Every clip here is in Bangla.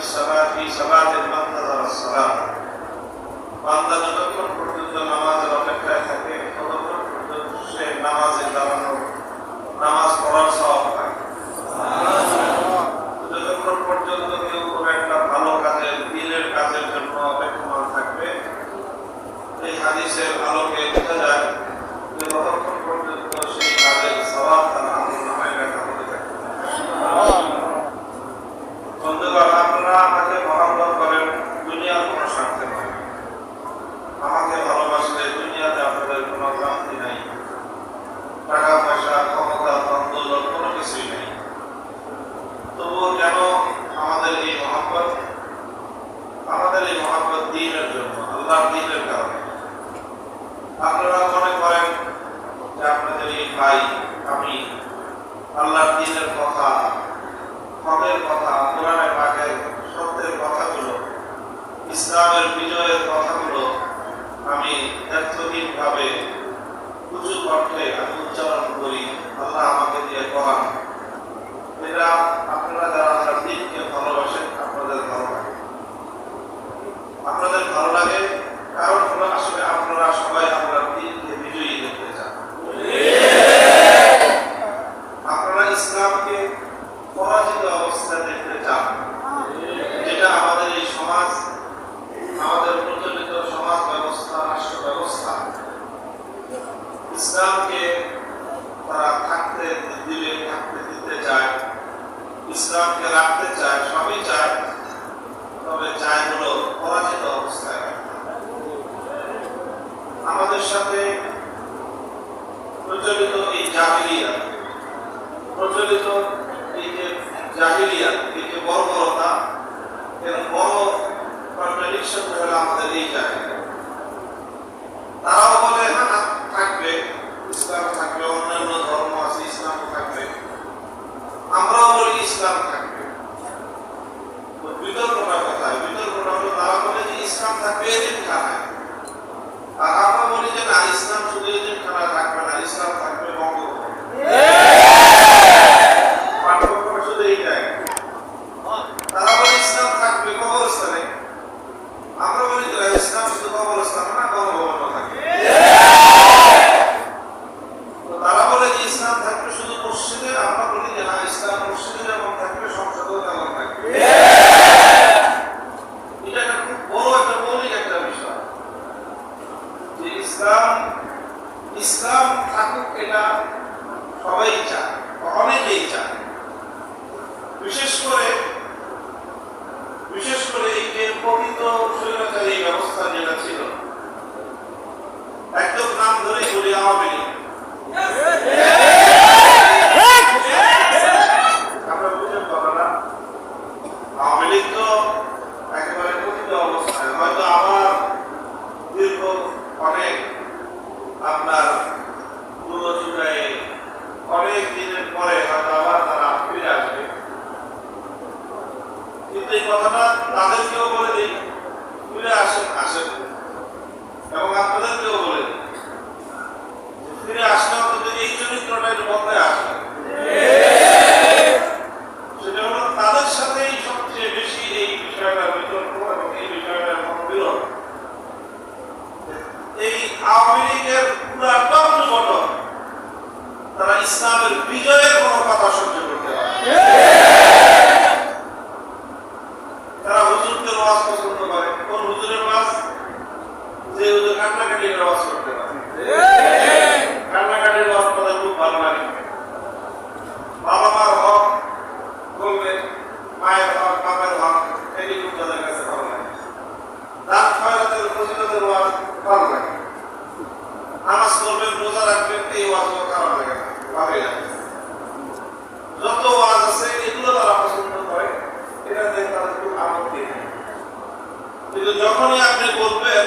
الصلاة في صلاة المنتظر الصلاة বান্দা যতক্ষণ পর্যন্ত নামাজের অপেক্ষায় থাকে, ততক্ষণ পর্যন্ত সে নামাজের ইসলামকে তারা থাকতে, দিলে থাকতে, দিতে চায়, ইসলামকে রাখতে চায়, সবই চায়, তবে চায় হলো পরাজিত অবস্থায় আমাদের সাথে প্রচলিত এই জাহিলিয়া, প্রচলিত এই যে জাহিলিয়া, এই যে বর্বরতা, এর বড় কন্ট্রাডিকশন হলো আমাদের এই চায় কান্নাকাটির ওয়াজ করতে পারে। কান্নাকাটির খুব ভালো লাগে। বাবা মার হক, বলবে, মায়ের হক, বাবার হক, এটি খুব তাদের কাছে ভালো লাগে। দাঁত খয়রাতের ফজিলতের ওয়াজ ভালো লাগে। নামাজ পড়বেন, রোজা রাখবেন লাগে যত ওয়াজ আছে, এগুলো তারা পছন্দ করে, এটা দেখে তাদের খুব আপত্তি কিন্তু যখনই আপনি বলবেন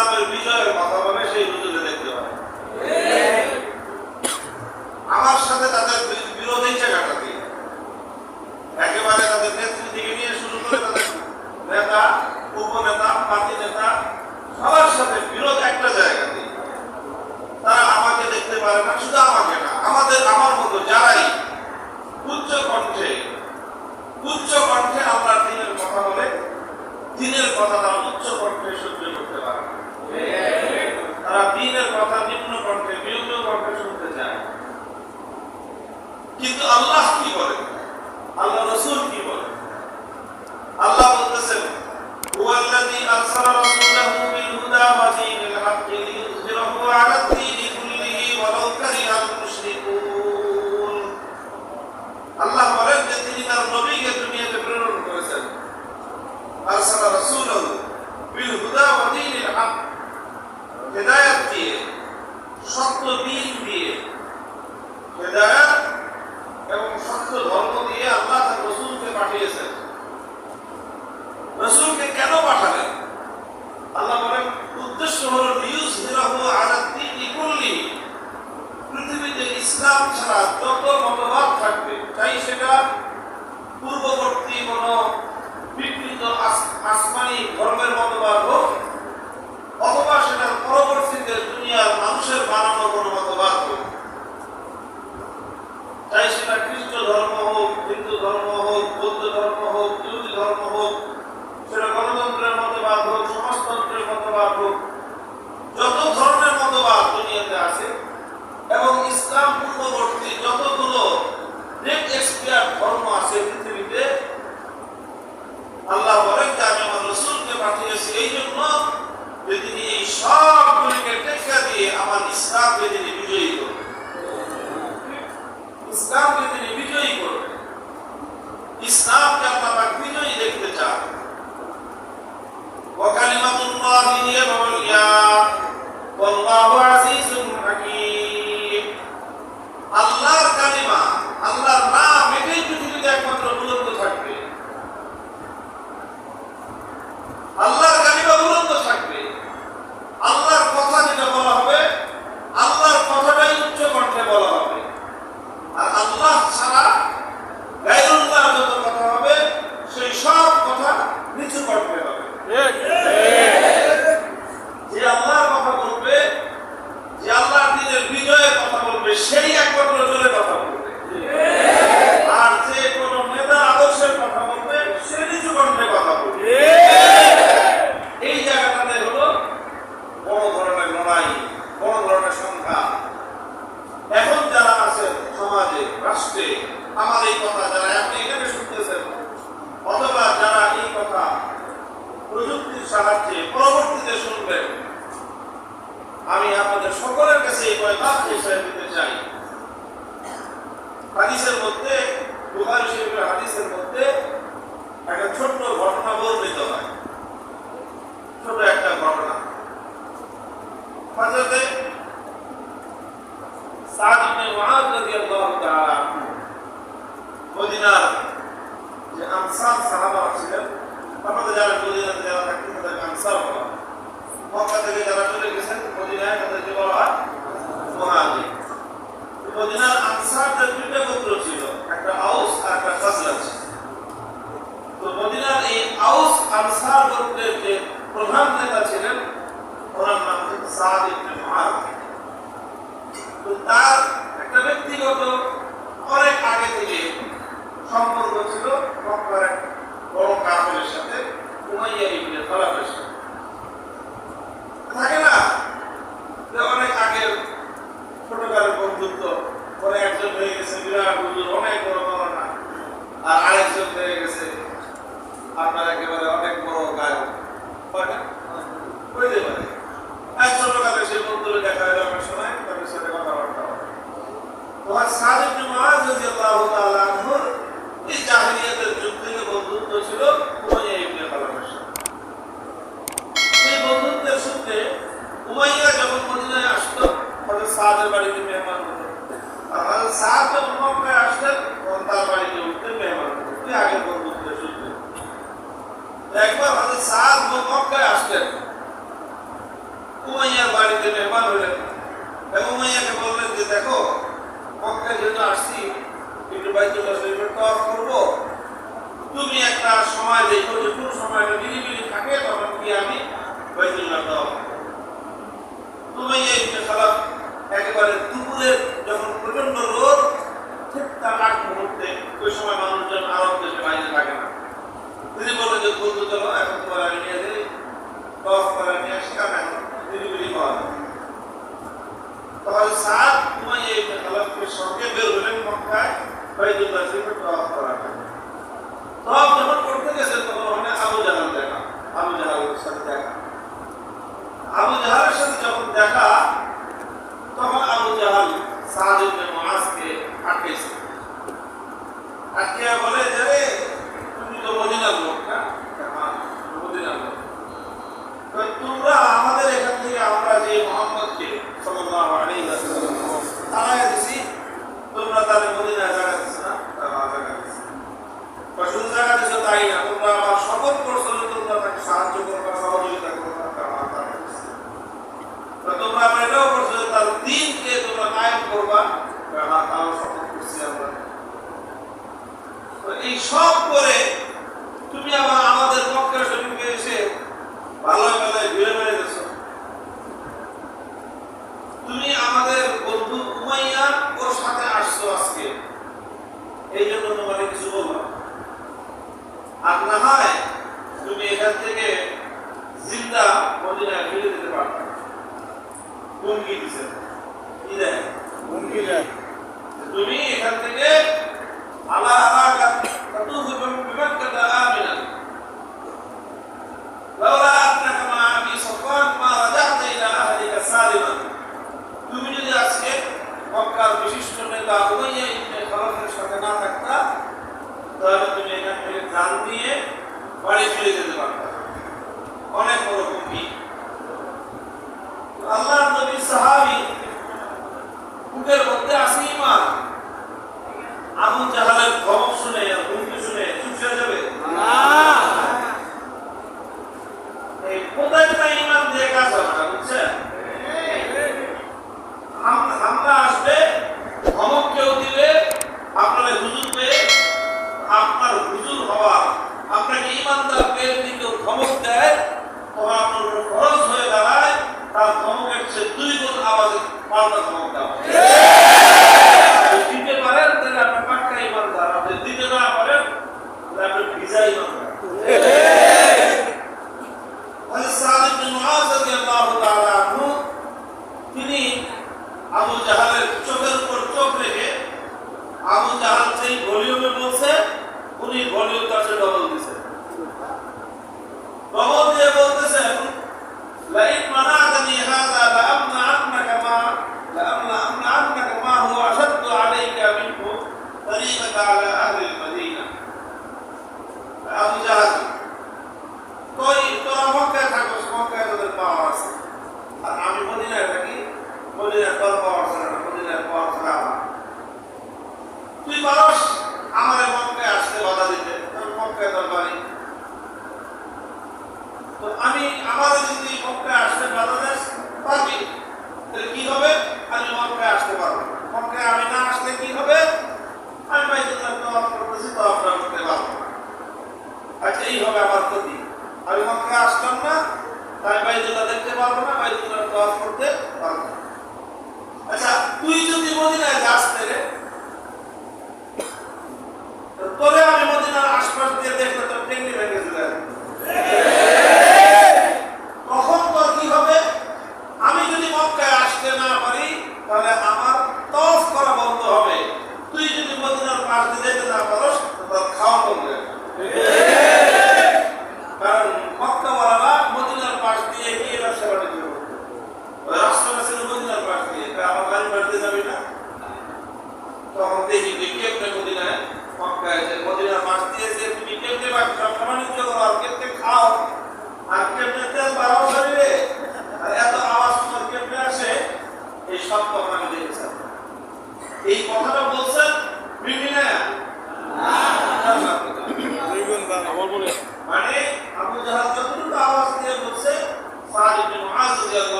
ইসলামের বিজয়ের কথা বলে সেই হুজুরে দেখতে পারে। আমার সাথে তাদের বিরোধ জায়গাটা দিয়ে একেবারে তাদের নেত্রী থেকে নিয়ে শুরু করে তাদের নেতা, উপনেতা, পার্টি নেতা, সবার সাথে বিরোধ একটা জায়গাতে তারা আমাকে দেখতে পারে না, শুধু আমাকে না, আমাদের, আমার মতো যারাই উচ্চ কণ্ঠে উচ্চ কণ্ঠে আমরা দিনের কথা বলে, দিনের কথা তারা উচ্চ কণ্ঠে সহ্য করতে তারা দিনের কথা নিম্ন কণ্ঠে নিম্ন কণ্ঠে শুনতে চায়। কিন্তু আল্লাহ কি পূর্ববর্তী কোন বিকৃত আসমানি ধর্মের মতবাদ হোক অথবা সেটার পরবর্তীতে দুনিয়ার মানুষের বানানো কোন মতবাদ হোক। চাই সেটা খ্রিস্ট ধর্ম হোক, হিন্দু ধর্ম হোক, বৌদ্ধ ধর্ম হোক, ইহুদি ধর্ম হোক, সেটা গণতন্ত্রের মতবাদ হোক, সমাজতন্ত্রের মতবাদ হোক, যত ধরনের মতবাদ দুনিয়াতে আছে, এবং ইসলাম পূর্ববর্তী যতগুলো নেট এক্সপিয়ার ধর্ম আছে পৃথিবীতে আল্লাহ বলেন যে আমি আমার রসুলকে পাঠিয়েছি এই জন্য যে তিনি এই সবগুলিকে টেক্কা দিয়ে আমার ইসলামকে তিনি বিজয়ী করবেন। ইসলামকে তিনি বিজয়ী করবেন। ইসলামকে আপনার বিজয়ী দেখতে চান। পরে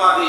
பாதை